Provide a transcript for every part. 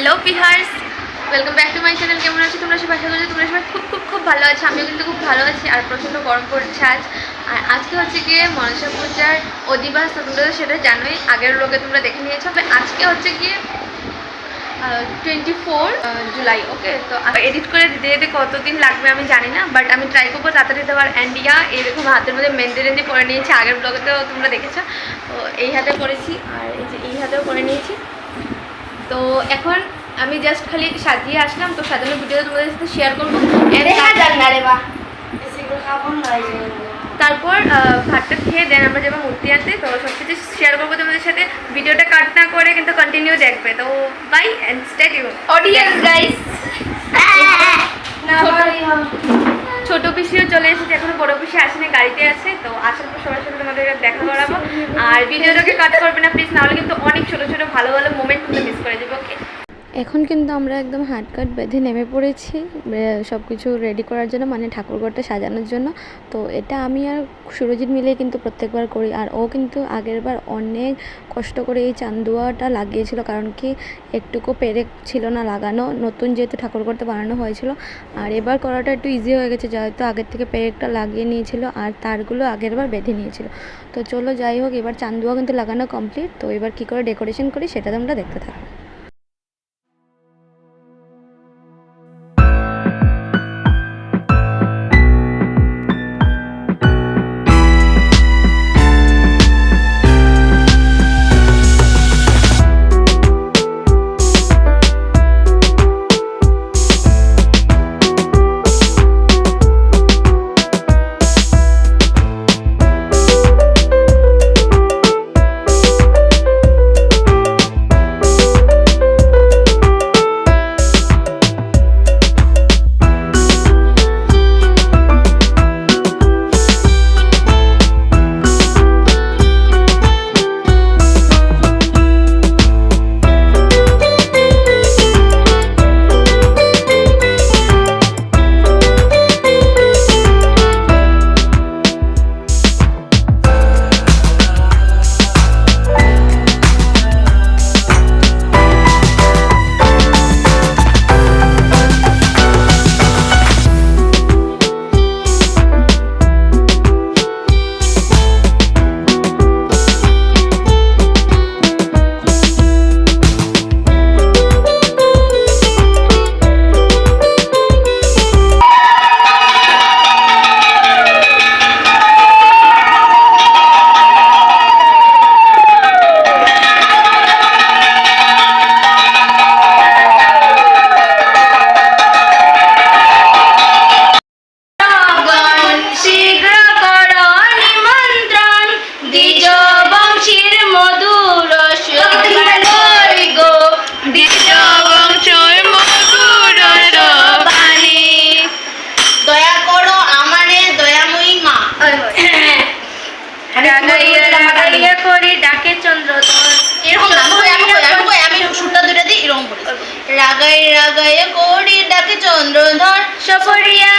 Hello বিহার্স welcome back to my channel কেমন আছো তোমরা সবাই? আশা করছি তোমরা সবাই খুব খুব খুব ভালো আছো। আমিও কিন্তু খুব ভালো আছি আর প্রচণ্ড গরম পড়ছে আজ। আর আজকে হচ্ছে গিয়ে মনসা পূজার অধিবাস, তোমরা তো সেটা জানোই। আগের লোকে তোমরা দেখে নিয়েছো। আজকে হচ্ছে গিয়ে টোয়েন্টি ফোর জুলাই ওকে তো এডিট করে দিতে যেতে কতদিন লাগবে আমি জানি না বাট আমি ট্রাই করব তাড়াতাড়ি দেওয়ার। অ্যান্ড ইয়া এরকম হাতের মধ্যে মেহেন্দি টেন্দি করে নিয়েছি। আগের ব্লগেতেও তোমরা দেখেছ। তো এই হাতে করেছি। আর এই যে এই হাতেও করে নিয়েছি। তো এখন আমি জাস্ট খালি সাজিয়ে আসলাম তো সাজানো ভিডিও তোমাদের সাথে শেয়ার করব। তারপর ভাতটা খেয়ে দেন আমরা যাব মূর্তি আনতে তো সব কিছু শেয়ার করব তোমাদের সাথে। ভিডিওটা কাট না করে কিন্তু কন্টিনিউ দেখবে। তো bye and state audience guys ছোট পিসিও চলে এসেছে এখনও বড় পিসি আসেনি গাড়িতে আছে। তো আসার পর সবার সাথে তোমাদের দেখা করাবো। আর ভিডিওটাকে কাট করবে না প্লিজ নাহলে কিন্তু অনেক ছোট ছোট ভালো ভালো মোমেন্ট তোমরা মিস করে যাবে ওকে এখন কিন্তু আমরা একদম হাট কাট বেঁধে নেমে পড়েছি সব কিছু রেডি করার জন্য মানে ঠাকুরঘরটা সাজানোর জন্য। তো এটা আমি আর সুরজিৎ মিলে কিন্তু প্রত্যেকবার করি, আর ও কিন্তু আগেরবার অনেক কষ্ট করে এই চান্দুয়াটা লাগিয়েছিল, কারণ কি একটুকু পেরেক ছিল না লাগানো, নতুন যেহেতু ঠাকুরঘরটা বানানো হয়েছিল। আর এবার করাটা একটু ইজি হয়ে গেছে, যেহেতু আগের থেকে পেরেকটা লাগিয়ে নিয়েছিল, আর তারগুলো আগেরবার বেঁধে নিয়েছিল। তো চলো যাই হোক, এবার চান্দুয়া কিন্তু লাগানো কমপ্লিট তো এবার কী করে ডেকোরেশন করি সেটা তোমরা দেখতে থাকো। রাগাই রাগাই কোড়ি ডাকে চন্দ্রধর সপরিয়া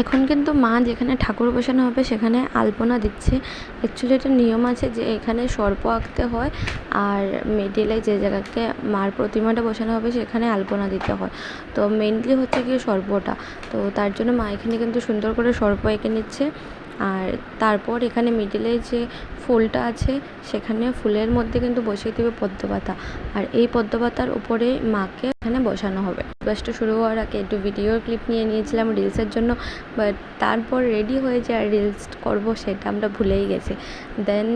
এখন কিন্তু মা যেখানে ঠাকুর বসানো হবে, সেখানে আলপনা দিচ্ছে। অ্যাকচুয়ালি একটা নিয়ম আছে যে এখানে সর্প আঁকতে হয় আর মিডিলে যে জায়গাকে মার প্রতিমাটা বসানো হবে, সেখানে আলপনা দিতে হয়। তো মেনলি হচ্ছে গিয়ে সর্পটা। তো তার জন্য মা এখানে কিন্তু সুন্দর করে সর্প এঁকে নিচ্ছে। আর তারপর এখানে মিডিলে যে ফুলটা আছে, সেখানে ফুলের মধ্যে কিন্তু বসিয়ে দেবে পদ্ম পাতা আর এই পদ্ম পাতার উপরে মাকে এখানে বসানো হবে। বাসটা শুরু হওয়ার আগে একটু ভিডিও ক্লিপ নিয়ে নিয়েছিলাম রিলসের জন্য বাট তারপর রেডি হয়ে যে রিলস করব সেটা আমরা ভুলেই গেছি। দেন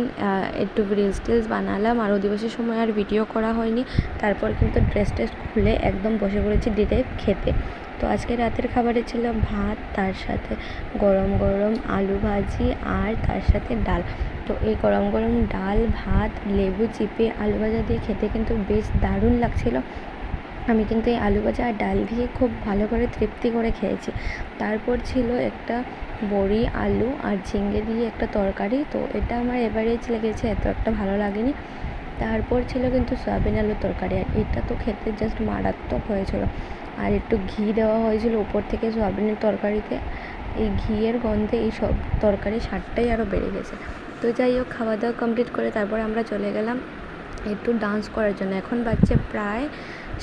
একটু রিলস টিলস বানালাম আর অধিবাসের সময় আর ভিডিও করা হয়নি। তারপর কিন্তু ড্রেস টেস খুলে একদম বসে পড়েছি ডিরেক্ট খেতে। তো আজকে রাতের খাবারে ছিল ভাত, তার সাথে গরম গরম আলু ভাজি আর তার সাথে ডাল। তো এই গরম গরম ডাল, ভাত, লেবু, চিপে আলু ভাজা দিয়ে খেতে কিন্তু বেশ দারুণ লাগছিল। আমি কিন্তু এই আলু ভাজা আর ডাল দিয়ে খুব ভালো করে তৃপ্তি করে খেয়েছি। তারপর ছিল একটা বড়ি, আলু আর ঝিঙ্গে দিয়ে একটা তরকারি। তো এটা আমার এভারেজ লেগেছে, এত একটা ভালো লাগেনি। তারপর ছিল কিন্তু সয়াবিন আলুর তরকারি আর এটা তো খেতে জাস্ট মারাত্মক হয়েছিল। আর একটু ঘি দেওয়া হয়েছিল উপর থেকে সয়াবিনের তরকারিতে। এই ঘিয়ের গন্ধে এই সব তরকারি স্বাদটাই আরও বেড়ে গেছে। তো যাই হোক, খাওয়া দাওয়া কমপ্লিট করে তারপর আমরা চলে গেলাম একটু ডান্স করার জন্য। এখন বাজছে প্রায়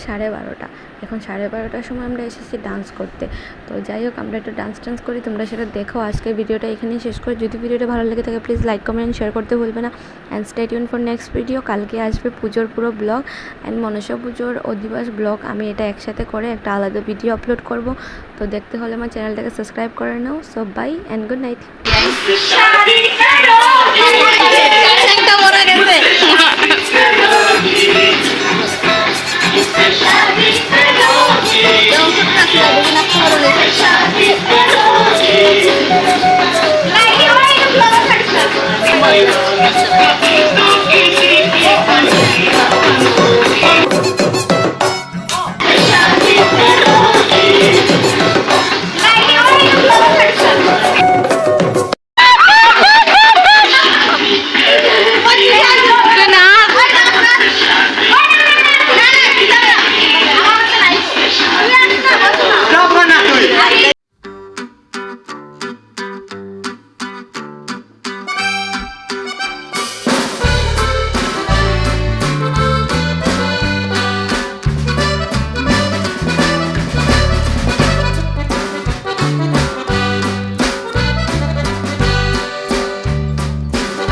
সাড়ে বারোটা। এখন সাড়ে বারোটার সময় আমরা এসেছি ডান্স করতে। তো যাই হোক আমরা একটু ডান্স টান্স করি তোমরা সেটা দেখো। আজকের ভিডিওটা এখানেই শেষ করে যদি ভিডিওটা ভালো লেগে থাকে প্লিজ লাইক কমেন্ট শেয়ার করতে ভুলবে না। And stay tune for next video কালকে আসবে পুজোর পুরো ব্লগ অ্যান্ড মনসা পুজোর অধিবাস ব্লগ আমি এটা একসাথে করে একটা আলাদা ভিডিও আপলোড করব। তো দেখতে হলে আমার চ্যানেলটাকে সাবস্ক্রাইব করে নাও। সব বাই অ্যান্ড গুড নাইট